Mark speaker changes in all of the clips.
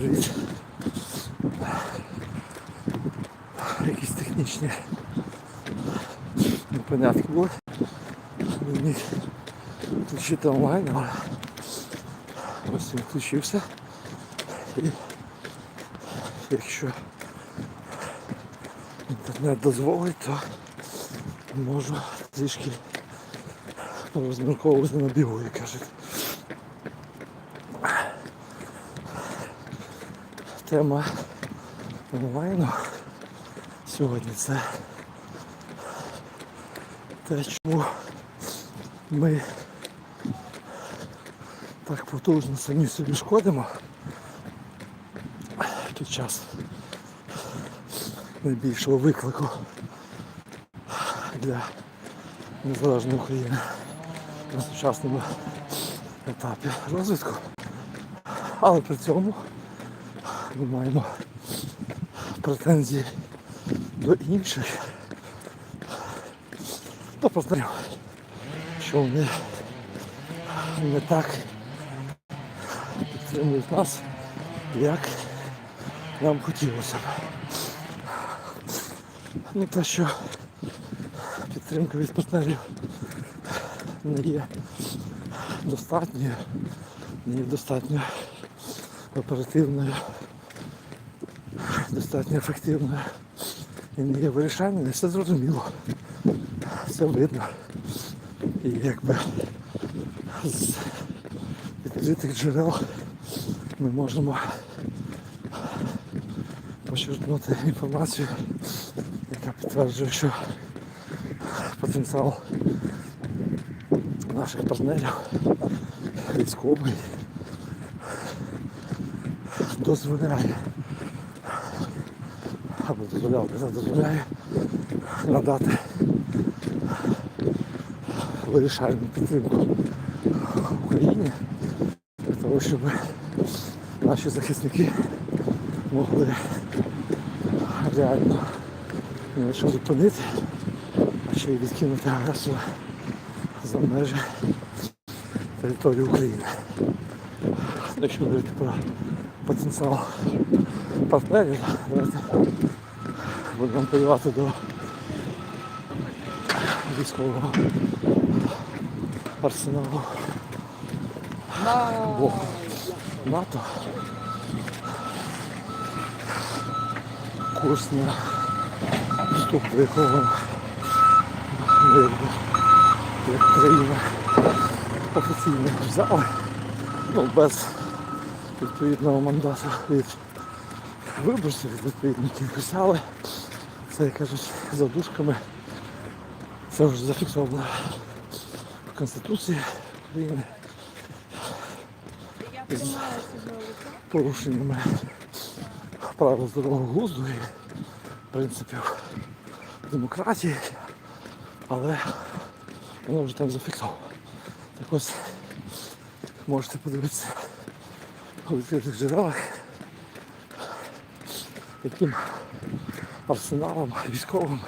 Speaker 1: Дивіться. Якісь технічні непонятки були. Не міг включити онлайн, але ось він включився. І якщо інтернет дозволить, то можу трішки порозмірковувати на бігу, як кажуть. Тема онлайну сьогодні це те, чому ми так потужно самі собі шкодимо під час найбільшого виклику для незалежної України на сучасному етапі розвитку. Але при цьому ми маємо претензії до інших, до партнерів, що вони не так підтримують нас, як нам хотілося б. Ну те, що підтримка від партнерів не є достатньою, не є достатньо оперативною, достатньо ефективною і не є вирішальною, все зрозуміло. Все видно. І якби з відкритих джерел ми можемо почерпнути інформацію, яка підтверджує, що потенціал наших партнерів військовий дозволяє або дозволяв, не надати вирішальну підтримку Україні для того, щоб наші захисники могли реально не лише зупинити, а ще й відкинути агресора за межі території України. Якщо говорити про потенціал партнерів, давайте будемо апелювати до військового арсеналу. Боку НАТО. Курс на вступ до якого як країна офіційно взяли, ну без відповідного мандату від виборців, від відповідної кількості, але це, як кажуть, за дужками. Це вже зафіксовано в Конституції України. З порушеннями правил здорового глузду і принципів демократії, але воно вже там зафіксовано. Так ось можете подивитися у відкритих джерелах, яким арсеналом військовим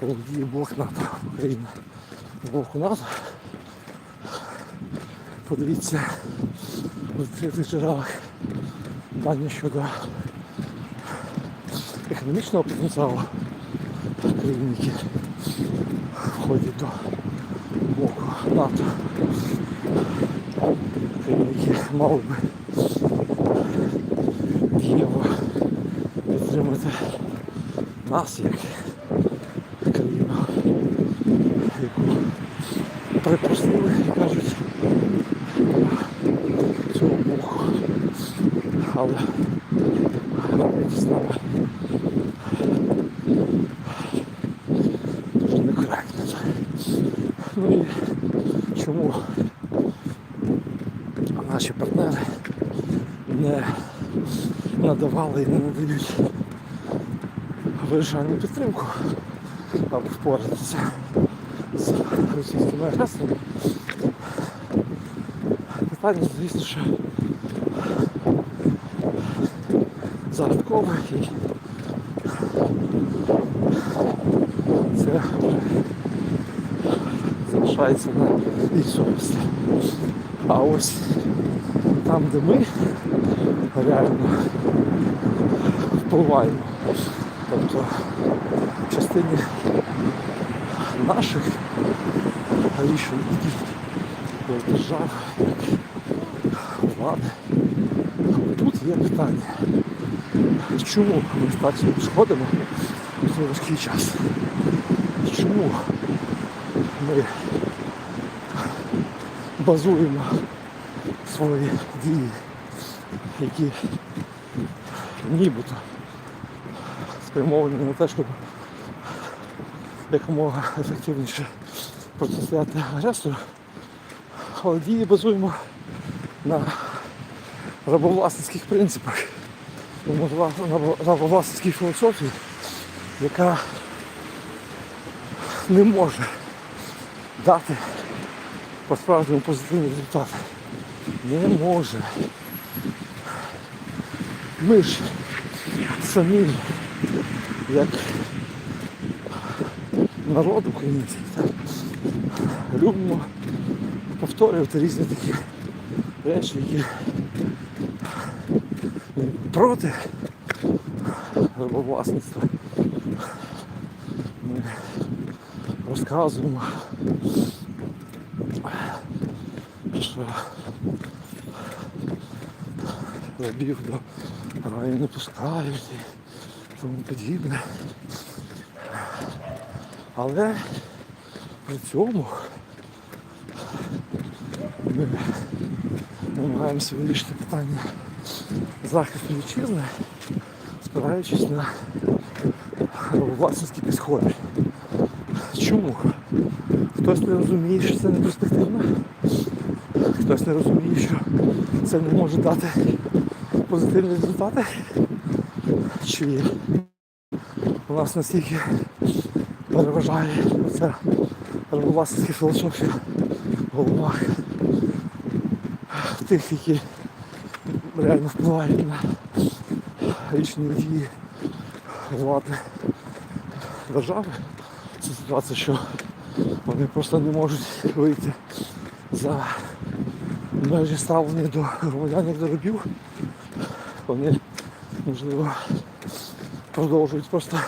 Speaker 1: володіє блок НАТО України. З боку НАТО. Подивіться у відкритих джерелах дані щодо економічного потенціалу країн, які входять до боку НАТО. Країни, які мали би підтримати нас як країну, яку припустили, кажуть, цього боку. Але з нами дуже некоректно. Ну і чому наші партнери не надавали і не надають вирішальну підтримку, аби впоратися з російськими агресорами. Питання, звісно, що загадкове і це залишається на їх совісті. А ось там, де ми реально впливаємо. Тобто в частині наших рішень як держави, влади. Тут є питання. Чому ми так собі підходимо в цей час? Чому ми базуємо свої дії, які нібито спрямовані на те, щоб якомога ефективніше протистояти агресору, але дії базуємо на рабовласницьких принципах, на рабовласницькій філософії, яка не може дати по справжньому позитивні результати. Не може. Ми ж самі, як народ український, любимо повторювати різні такі речі, які проти рабовласництва. Ми розказуємо, що рабів до раю не пускають тому подібне. Але при цьому ми намагаємося вирішити питання захисту вітчизни, спираючись на власницькі підходи. Чому? Хтось не розуміє, що це не перспективно, хтось не розуміє, що це не може дати позитивні результати. Чи у нас настільки переважає ця рабовласницька філософія в головах тих, які реально впливають на річні дії влади держави. Це ситуація, що вони просто не можуть вийти за межі ставлення до громадян як до рабів. Вони, можливо, продовжують просто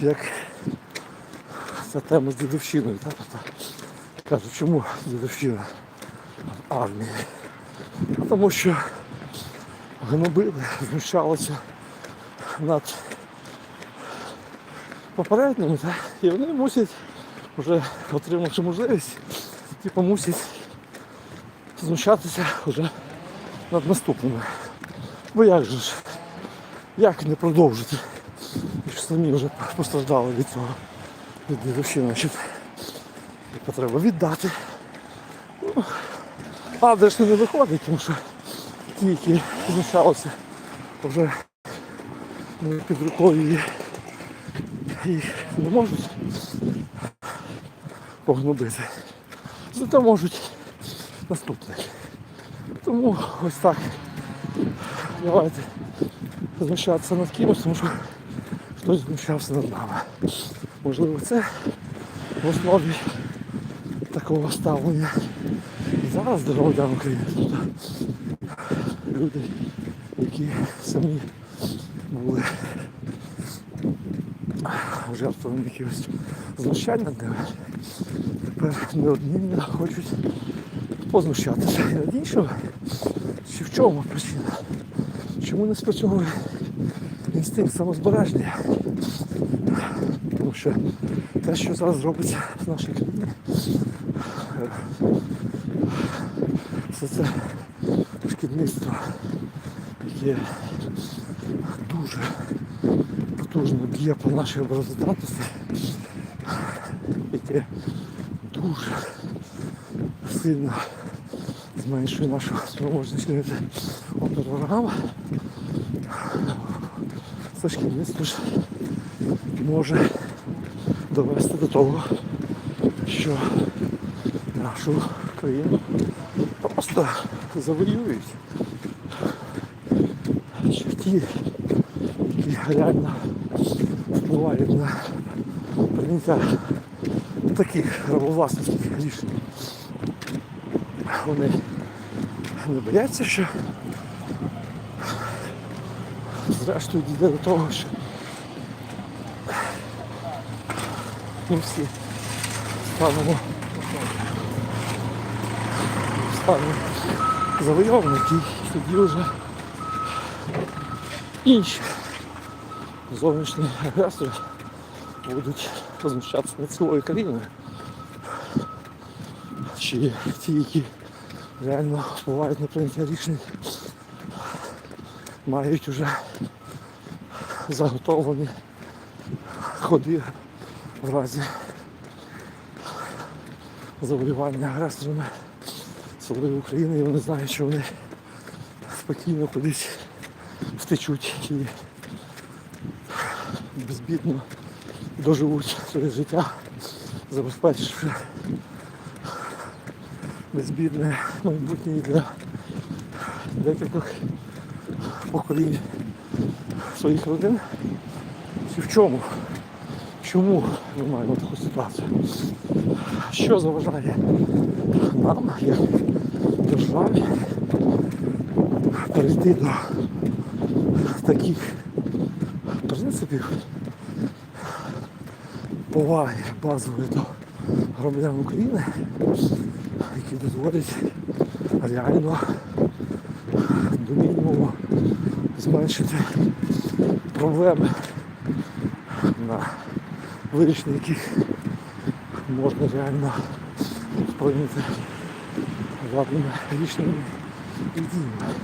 Speaker 1: як ця тема з дідовщиною. Та? Тобто, кажуть, чому дідовщина армії? Тому що гнобили, знущалися над попередніми, та? і вони мусять, вже отримавши можливість, типу мусять знущатися вже над наступними. Бо як же ж, як не продовжити? Якщо самі вже постраждали від цього, від значить, яка треба віддати. Ну, А де ж не виходить, тому що ті, які знущалися, вже не під рукою. І не можуть погнобити. Зато можуть наступних. Тому ось так. Давайте знущатися над кимось, тому що хтось знущався над нами. Можливо, це в основі такого ставлення зараз до громадян України. Тобто люди, які самі були жертвами якихось знущань над ними, тепер неодмінно хочуть познущатися над іншими. Чи в чому причина? Чому не спрацьовує інстинкт самозбереження? Тому що те, що зараз робиться в нашій країні, все це шкідництво, яке дуже потужно б'є по нашій обороздатності, яке дуже сильно зменшує нашу спроможність опорограма. Це шкідництво ж може довести до того, що нашу країну просто завоюють. Що ті, які реально впливають на прийняття таких рабовласницьких рішень. Вони не бояться, що зрештою дійде до того, що ми всі станемо станемо завойовники, і тоді вже інші зовнішні агресори будуть розміщатися над цілою країною. Чи ті, які реально впливають на прийняття рішень, мають вже заготовлені ходи в разі завоювання агресорами своєї України. І вони знають, що вони спокійно кудись втечуть і безбідно доживуть своє життя, забезпечивши безбідне майбутнє для декількох поколінь своїх родин. І в чому? Чому ми маємо таку ситуацію? Що заважає нам, як державі, перейти до таких принципів поваги базової до громадян України, які дозволять реально до мінімуму зменшити проблеми, на вирішення яких можна реально вплинути владними рішеннями і діями.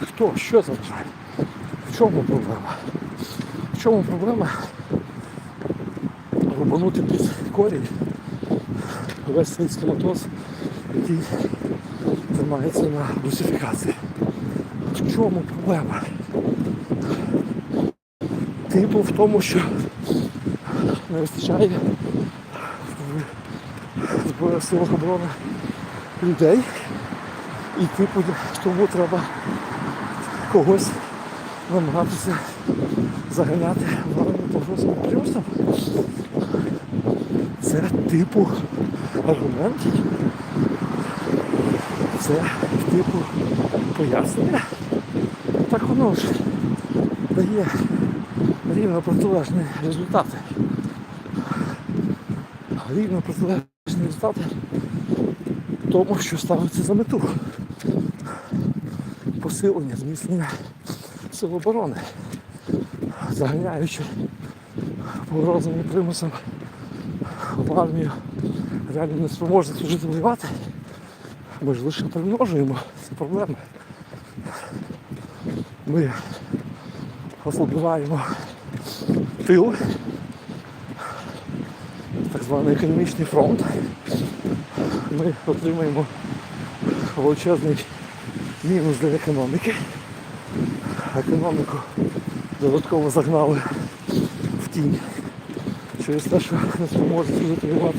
Speaker 1: Хто, що заважає? В чому проблема? В чому проблема рубанути під корінь весь цей схематоз, який тримається на русифікації? В чому проблема? Типу в тому, що не вистачає в силах оборони людей. І типу тому треба когось намагатися заганяти в армію погрозами підприємствам. Це типу аргумент. Це типу пояснення. Ж дає рівно протилежні результати. Рівно протилежні результати тому, що ставиться за мету. Посилення, зміцнення сил оборони, заганяючи погрозами примусом в армію реально не спроможні служити воювати, ми ж лише примножуємо ці проблеми. Ми ослабливаємо тил, так званий економічний фронт. Ми отримаємо величезний мінус для економіки. Економіку додатково загнали в тінь через те, що не служити воювати.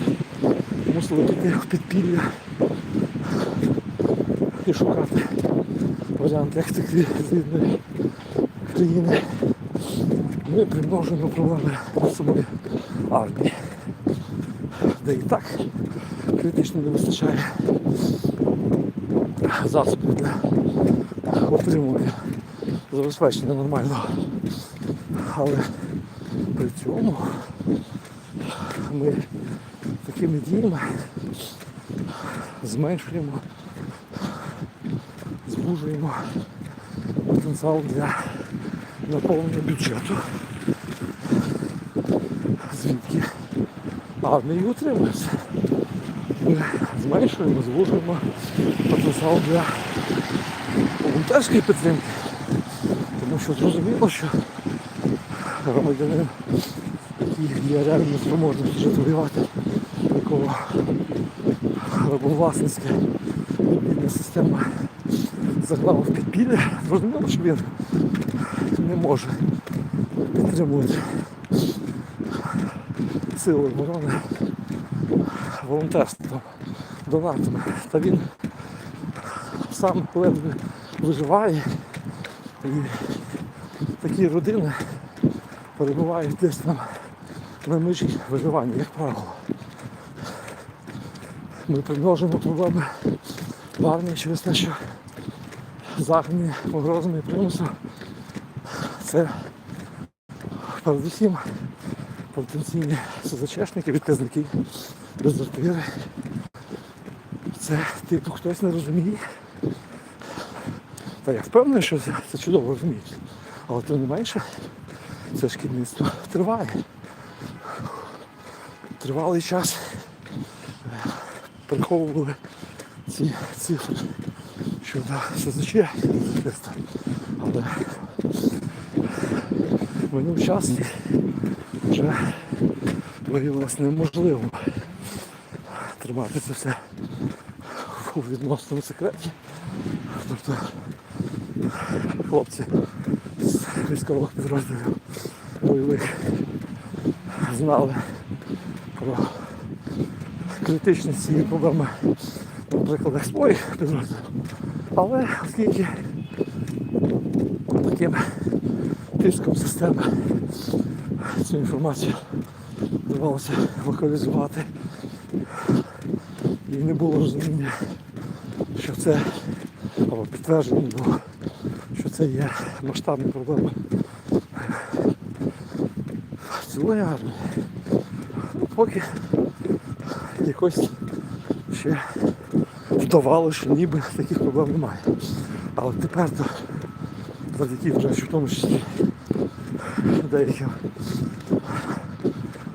Speaker 1: Мусили піти в підпілля і шукати варіанти, як втекти з рідної країни. Ми примножуємо проблеми над собою армії, де і так критично не вистачає засобів для отримування забезпечення нормального. Але при цьому ми такими діями зменшуємо, звужуємо потенціал для наповнення бюджету, звідки армії утримується. Ми зменшуємо, звужуємо потенціал для волонтерської підтримки. Тому що зрозуміло, що громадянин, який є реально спроможним служити воювати, якого рабовласницька бідна система загнала в підпілля, зрозуміло, що він не може підтримувати сили оборони волонтерством, донатами. Та він сам ледве виживає і такі родини перебувають десь там на межі виживання, як правило. Ми примножимо проблеми в армії через те, що загнані погрозами і примусом це передусім потенційні СЗЧшники, відказники, дезертири. Це типу хтось не розуміє. Та я впевнений, що це, це чудово розуміють. Але тим не менше, це шкідництво триває. Тривалий час е, приховували ці цифри щодо СЗЧ захисту. Але в минулому часі вже виявилось неможливо тримати це все у відносному секреті. Тобто хлопці з військових підрозділів бойових знали про критичність цієї проблеми на прикладах своїх підрозділів. Але оскільки таким тиском системи. Цю інформацію вдавалося локалізувати. І не було розуміння, що це або підтвердження було, що це є масштабна проблема цілої армії. Поки якось ще вдавало, що ніби таких проблем немає. Але тепер то завдяки вже в тому числі деяким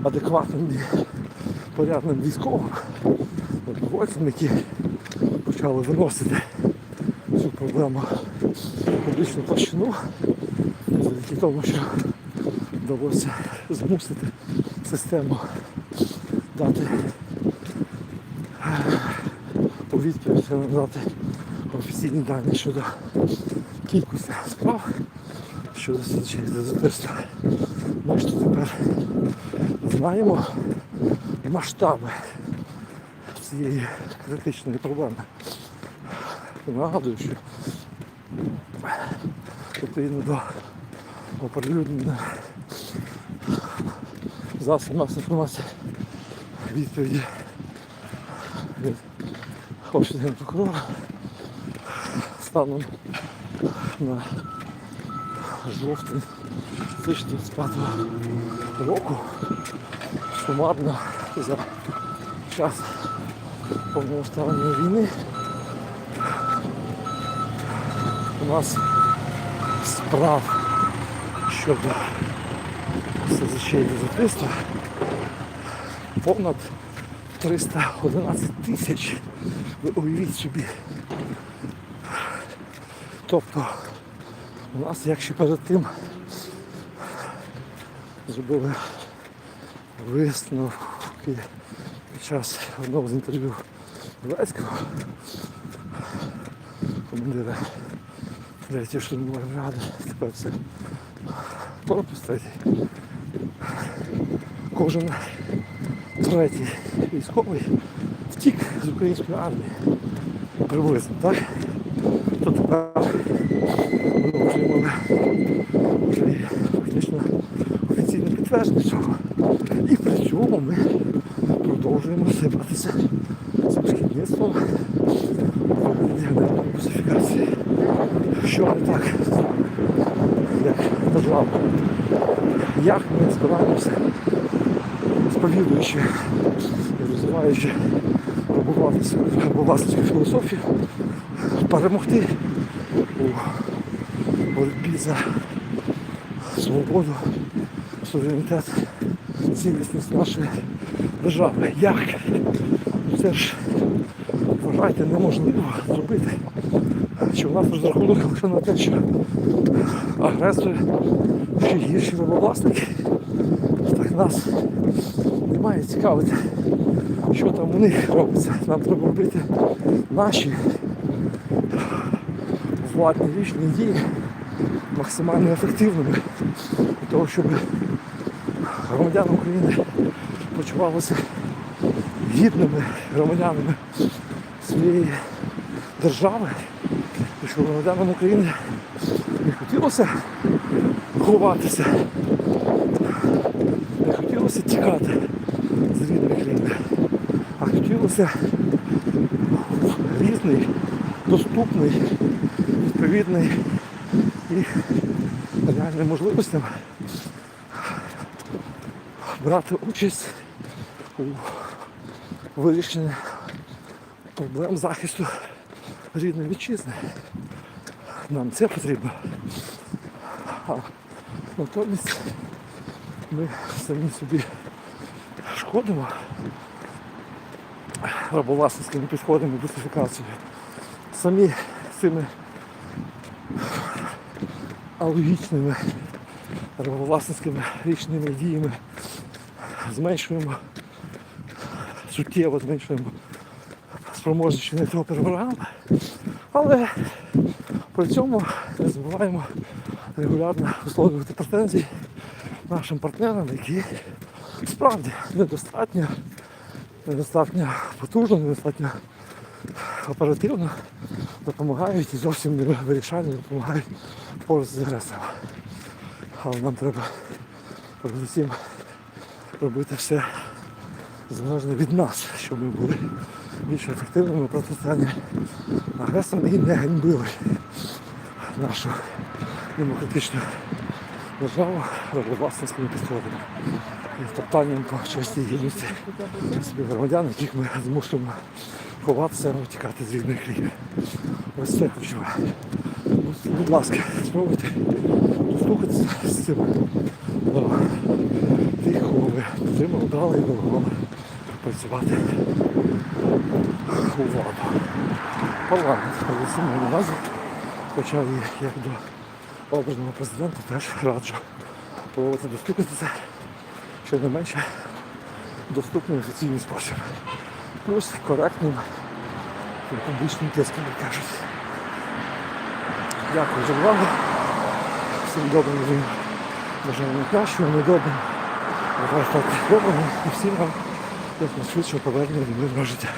Speaker 1: адекватним і порядним військовим добровольцям, які почали виносити цю проблему в публічну площину, завдяки тому, що вдалося змусити систему дати відповідь надати офіційні дані щодо кількості справ щодо дезертирства. Ми ж тепер знаємо масштаби цієї критичної проблеми. Нагадую, що відповідно до оприлюднення засобів масової інформації відповіді від Офісу генпрокурора станом на жовтень. 2025 року. Сумарно за час повномасштабної війни. У нас справ щодо СЗЧ і дезертирства понад 311 тисяч. Ви уявіть собі. Тобто у нас, як ще перед тим, зробили висновки під час одного з інтерв'ю Зеленського, командира третьої штурмової бригади, тепер це корпус третій. Кожен третій військовий втік з української армії. Приблизно, так? То тепер ми отримали вже фактично офіційне підтвердження цього. І при цьому ми продовжуємо займатися шкідництвом генеральної русифікації. Що не так, як держава. Як ми збираємося, сповідуючи розвиваючи рабовласницьку філософію, перемогти у боротьбі за свободу, суверенітет, цілісність нашої держави. Як? Це ж вважайте неможливо зробити. Що в нас розрахунок лише на те, що агресори ще гірші рабовласники. Так нас не має цікавити, що там у них робиться. Нам треба робити наші владні рішення дії максимально ефективними для того, щоб громадяни України почувалися гідними громадянами своєї держави, і щоб громадянам України не хотілося ховатися, не хотілося тікати з рідної країни, а різний, доступний, відповідний і реальним можливостям брати участь у вирішенні проблем захисту рідної вітчизни. Нам це потрібно. А натомість ми самі собі шкодимо рабовласницькими підходами бусифікацією. Самі цими алогічними рабовласницькими річними діями зменшуємо суттєво зменшуємо спроможність опір ворогам, але при цьому не забуваємо регулярно висловлювати претензії нашим партнерам, які справді недостатньо, недостатньо потужно, недостатньо оперативно допомагають і зовсім не вирішально допомагають впоратися з агресором. Але нам треба передусім робити все залежно від нас, щоб ми були більш ефективними протистоянні агресорам і не ганьбили нашу демократичну державу рабовласницькими підходами і топтанням по честі гідності співгромадян, яких ми змушуємо ховатися або тікати з рідних країн. Ось це ключове. Будь ласка, спробуйте достукатися з цим тих, кого ви підтримали, дали і делегували працювати у владу. Парламент, але назву, хоча і як до обраного президента теж раджу проводити доступитися щонайменше доступний офіційний спосіб. Плюс коректним і публічним тиском, як кажуть. Дякую за увагу. Всім добрим день. бажаю недобрим. Бажаю стати добрим і всім вам як найшвидшого повернення до мирного життя.